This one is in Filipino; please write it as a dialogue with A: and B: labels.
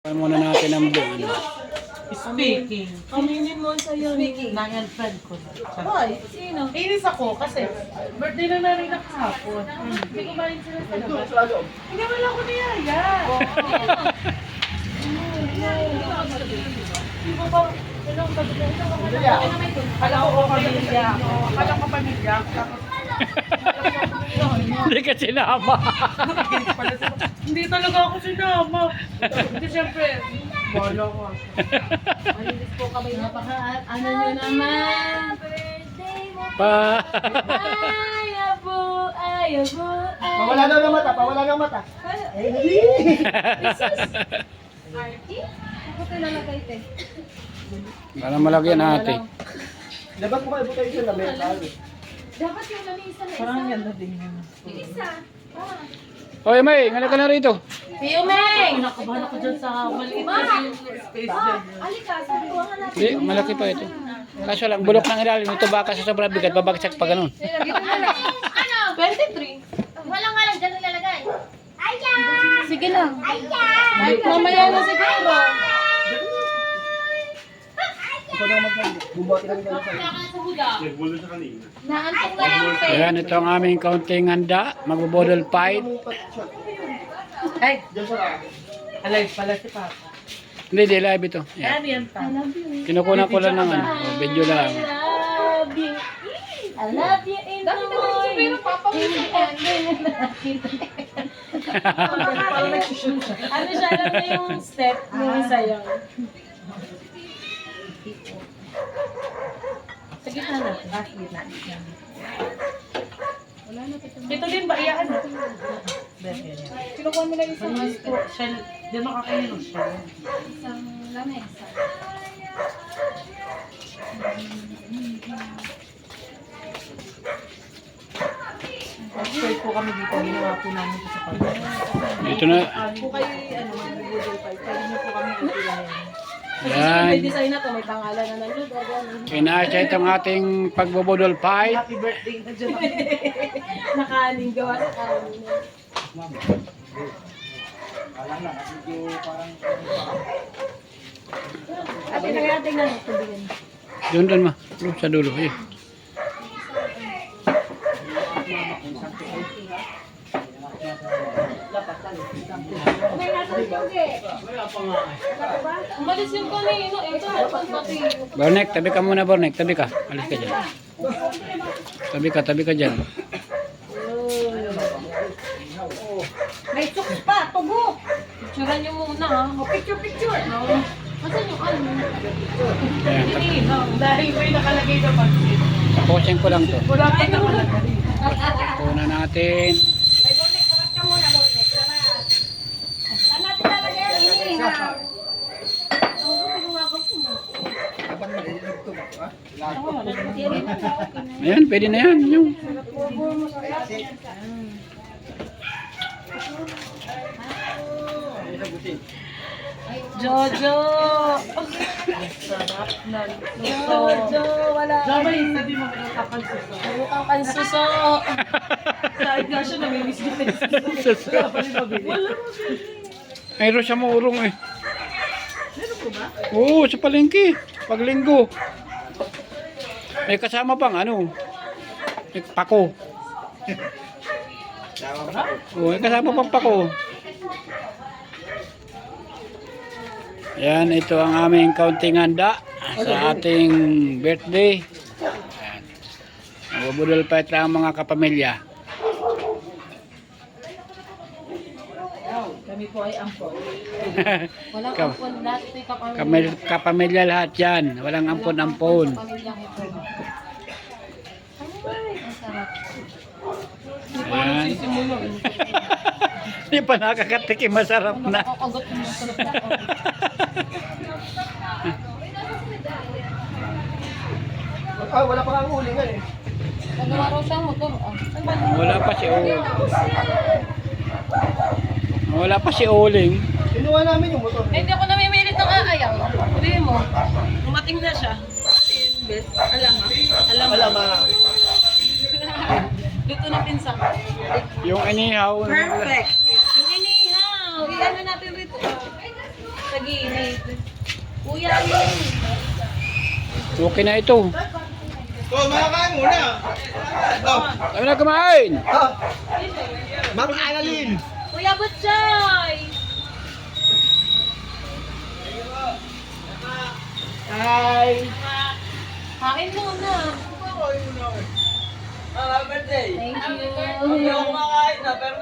A: Kaya muna natin ang buwan.
B: Speaking.
C: Aminin mo sa'yo.
B: Speaking. Nangan friend ko.
C: Hoy, sino?
B: Inis ako kasi birthday na na rin kahapon. Hindi ko ba rin sila sa labas? Hindi wala ko niyaya. Hindi ko ba, ano ang sabi ko? Akala ko ko pamilya ako. Ko pamilya ako. Tapos,
A: Hindi ka sinama.
B: Hindi talaga ako sinama. Hindi siyempre, wala ko.
C: Malinis po kami. Napaka, ano nyo naman? Birthday mo.
A: pa.
C: Ayabo, ayabo, ayabo.
D: Pawala daw ng mata, pawala ng mata.
C: Arty? Ako talalagay, te.
A: Para malagyan natin.
D: Dapat mo kayo kayo sa lamesa.
C: Dapat yung lamisa na
B: Parang
C: isa.
B: ganda din yun.
C: Yung isa. Ah.
A: Oy, May, ngala ka na rito.
C: Piyumeng!
B: Kinakabahan ako dyan sa maliit yung space
C: Ah,
B: dyan.
C: alika, sabi ko nga natin.
A: Hindi, malaki pa ito. Kaso lang, bulok ng ilalim. Ito baka sa sobrang bigat, babagsak pa ganun.
C: Ano? 23.
E: Wala nga lang dyan nilalagay.
C: Sige lang. Ay, mamaya na siguro.
D: Ikaw na magsabi. Bubuti lang tayo sa
E: Naantok na lang.
A: Ayan, ito ang aming kaunting handa. Magbobodol fight.
B: Ay,
D: sa
B: alive pala si Papa.
A: Hindi, di live ito. Ayan.
B: Yan yan pa.
A: Kinukunan ko lang ng ano, oh, video lang.
C: I love you. I love you in the morning. In the afternoon.
B: Parang nagsushoot siya.
C: Ano siya, alam niya yung step ng sayaw.
B: Sa gitna natin. Ah, sa gitna. Ito din ba? Iyakan na.
C: Kinukuha mo lang isang
B: po. Siya, di makakainom siya.
C: isang lamesa.
B: Expert po kami dito. Ginawa po namin ito sa pagkakas.
A: Ito na.
C: Kung kayo, ano, mag-google pa, pwede niyo po kami ipilahin. Kasi
A: Yan.
C: may design na to, may pangalan na ng lugar.
A: Inaasya itong ating pagbobodol fight.
B: Happy birthday na dyan.
C: Nakaning gawa sa kanin. Ate, nagating na ito din.
A: Doon, doon ma. Sa dulo. Ayun.
C: Umalis yung kanino, ito, dapat pati.
A: Bornek, tabi ka muna, Bornek. Tabi ka. Alis ka dyan. Tabi ka, tabi ka dyan.
C: May suks pa, tugo. Picturean niyo muna ha. O, picture, picture. No? Asan yung ano?
A: Ayan.
B: Hindi, no. Dahil may nakalagay na pansin.
A: Tapusin ko lang to.
B: Wala pa nakalagay.
A: Kuna natin.
C: Ay, bonek, kamat ka muna, bonek. Kamat. Saan natin lalagay ang inihaw? Oo, pinungagap ko mo.
D: Kapag malililig ito ba? ha?
C: Yan rin ang okay na.
A: Ayan, pwede na yan. Yung.
C: Jojo!
B: Sarap na.
C: Jojo! Wala
B: Sabay,
C: din.
B: sabi mo utapang suso.
C: Bukang pansuso.
B: Nga siya namimiss din na suso. Wala. Wala
A: Mayroon siya maurong eh.
B: Meron po ba?
A: Oo, sa palengke. Paglinggo. May kasama pang ano. May pako. Oo, may kasama pang pako. Yan, ito ang aming kaunting handa sa ating birthday. Yan. Magbubudol pa ito ang mga kapamilya.
C: Kami po ay ampon. Walang
A: Kam-
C: ampon lahat ito kapamilya.
A: Kamil- kapamilya lahat yan. Walang ampon-ampon.
C: Pamilyang ito. Ay, ang sarap.
A: Yan. Hindi pa nakakatikim, masarap
C: na.
D: Ah, wala pa kang huli nga eh.
C: Nagawa raw siyang motor. ah.
A: Wala pa si Uling. Wala pa si Uling.
D: Kinuha namin yung motor.
C: Eh, hindi ako namimilit ng aayaw. Sabi mo, umating na siya. Bes, alam ha? Alam
D: Wala ma.
C: Luto na pinsan.
A: Yung inihaw.
C: Perfect. Yung inihaw. I-ano natin rito. Nag-iinit. Kuya, yun.
A: Okay na ito.
D: Oh, makakain muna.
A: Kami na kumain.
D: Ha? Ma'am Annalyn.
C: Kuya Butchoy!
D: Hi.
C: Kain muna.
D: Happy birthday.
C: Thank you.
D: Hindi ako kumakain na, pero